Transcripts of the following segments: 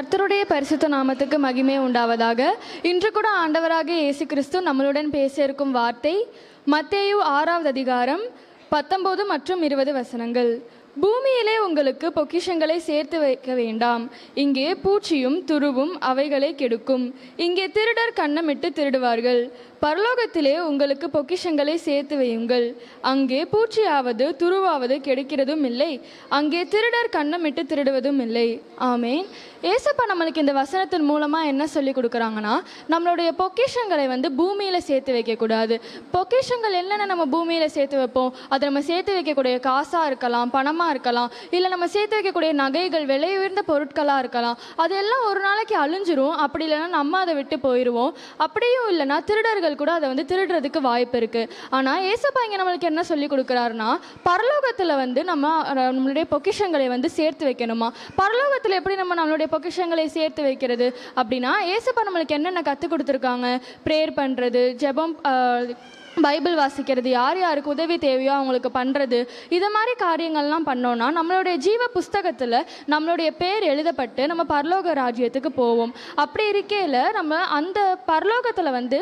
கர்த்தருடைய பரிசுத்த நாமத்துக்கு மகிமை உண்டாவதாக. இன்று கூட ஆண்டவராக இயேசு கிறிஸ்து நம்மளுடன் பேச இருக்கும் வார்த்தை மத்தேயு ஆறாவது அதிகாரம் பத்தொன்பது மற்றும் இருபது வசனங்கள். பூமியிலே உங்களுக்கு பொக்கிஷங்களை சேர்த்து வைக்க வேண்டாம். இங்கே பூச்சியும் துருவும் அவைகளை கெடுக்கும். இங்கே திருடர் கண்ணமிட்டு திருடுவார்கள். பரலோகத்திலே உங்களுக்கு பொக்கிஷங்களை சேர்த்து வையுங்கள். அங்கே பூச்சியாவது துருவாவது கெடுக்கிறதும் இல்லை அங்கே திருடர் கண்ணமிட்டு திருடுவதும் இல்லை ஆமேன். ஏசப்பா நம்மளுக்கு இந்த வசனத்தின் மூலமாக என்ன சொல்லி கொடுக்குறாங்கன்னா நம்மளுடைய பொக்கிஷங்களை வந்து பூமியில் சேர்த்து வைக்கக்கூடாது. பொக்கிஷங்கள் என்னென்ன நம்ம பூமியில் சேர்த்து வைப்போம்? அதை நம்ம சேர்த்து வைக்கக்கூடிய காசாக இருக்கலாம் பணமாக இருக்கலாம். இல்லை நம்ம சேர்த்து வைக்கக்கூடிய நகைகள் விலை உயர்ந்த பொருட்களாக இருக்கலாம். அதெல்லாம் ஒரு நாளைக்கு அழிஞ்சிரும். அப்படி இல்லைன்னா நம்ம அதை விட்டு போயிடுவோம் அப்படியும் இல்லைன்னா திருடர்கள் கூட அதை வந்து திருடுறதுக்கு வாய்ப்பு இருக்குது ஆனால் ஏசப்பா இங்கே நம்மளுக்கு என்ன சொல்லி கொடுக்குறாருன்னா பரலோகத்தில் வந்து நம்ம நம்மளுடைய பொக்கிஷங்களை வந்து சேர்த்து வைக்கணுமா? பரலோகத்தில் எப்படி நம்ம நம்மளுடைய பொக்கிஷங்களை சேர்த்து வைக்கிறது? அப்படின்னா ஏசப்பா நம்மளுக்கு என்னென்ன கற்றுக் கொடுத்துருக்காங்க? ப்ரேயர் பண்ணுறது ஜெபம் பைபிள் வாசிக்கிறது யார் யாருக்கு உதவி தேவையோ அவங்களுக்கு பண்ணுறது இது மாதிரி காரியங்கள்லாம் பண்ணோன்னா நம்மளுடைய ஜீவ புஸ்தகத்தில் நம்மளுடைய பேர் எழுதப்பட்டு நம்ம பரலோக ராஜ்யத்துக்கு போவோம். அப்படி இருக்கையில் நம்ம அந்த பரலோகத்தில் வந்து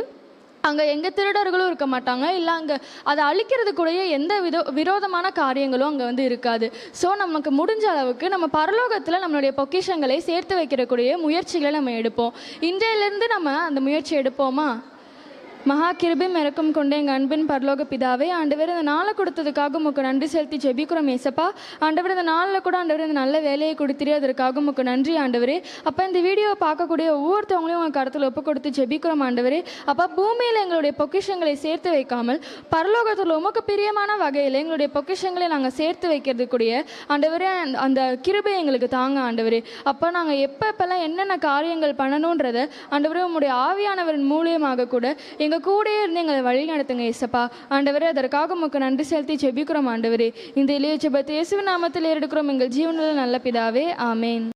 அங்கே எங்கே திருடர்களும் இருக்க மாட்டாங்க இல்லை அங்கே அதை அழிக்கிறது கூடயே எந்த விதோ விரோதமான காரியங்களும் அங்கே வந்து இருக்காது. ஸோ நமக்கு முடிஞ்ச அளவுக்கு நம்ம பரலோகத்தில் நம்மளுடைய பொக்கிஷங்களை சேர்த்து வைக்கிறக்கூடிய முயற்சிகளை நம்ம எடுப்போம். இன்றையிலேருந்து நம்ம அந்த முயற்சி எடுப்போமா? மகா கிருபையும் இறக்கம் கொண்ட எங்கள் அன்பின் பரலோக பிதாவே ஆண்டவர் இந்த நாளை கொடுத்ததுக்காக உமக்கு நன்றி செலுத்தி ஜெபிக்கிறோம் ஏசப்பா. ஆண்டவர் இந்த நாளில் கூட ஆண்டவர் இந்த நல்ல வேலையை கொடுத்துரு அதற்காக உமக்கு நன்றி ஆண்டவர். அப்போ இந்த வீடியோவை பார்க்கக்கூடிய ஒவ்வொருத்தவங்களையும் உங்கள் கருத்தில் ஒப்பு கொடுத்து ஜெபிக்கிறோம் ஆண்டவர். அப்போ பூமியில் எங்களுடைய பொக்கிஷங்களை சேர்த்து வைக்காமல் பரலோகத்தில் உமக்கு பிரியமான வகையில் எங்களுடைய பொக்கிஷங்களை நாங்கள் சேர்த்து வைக்கிறது கூடிய அந்த- அந்த கிருபை எங்களுக்கு தாங்க ஆண்டவர். அப்போ நாங்கள் எப்போ எப்போல்லாம் என்னென்ன காரியங்கள் பண்ணணுன்றதை ஆண்டவர் உங்களுடைய ஆவியானவரின் மூலியமாக கூட எங்கள் கூடயே இருந்து எங்களை வழி நடத்துங்க ஏசப்பா. ஆண்டவரே அதற்காக உமக்கு நன்றி செலுத்தி செபிக்கிறோம் ஆண்டவரே. இந்த இளைய ஜெபத்தை இயேசு நாமத்தில் எடுக்கிறோம் எங்கள் ஜீவனில் நல்ல பிதாவே ஆமேன்.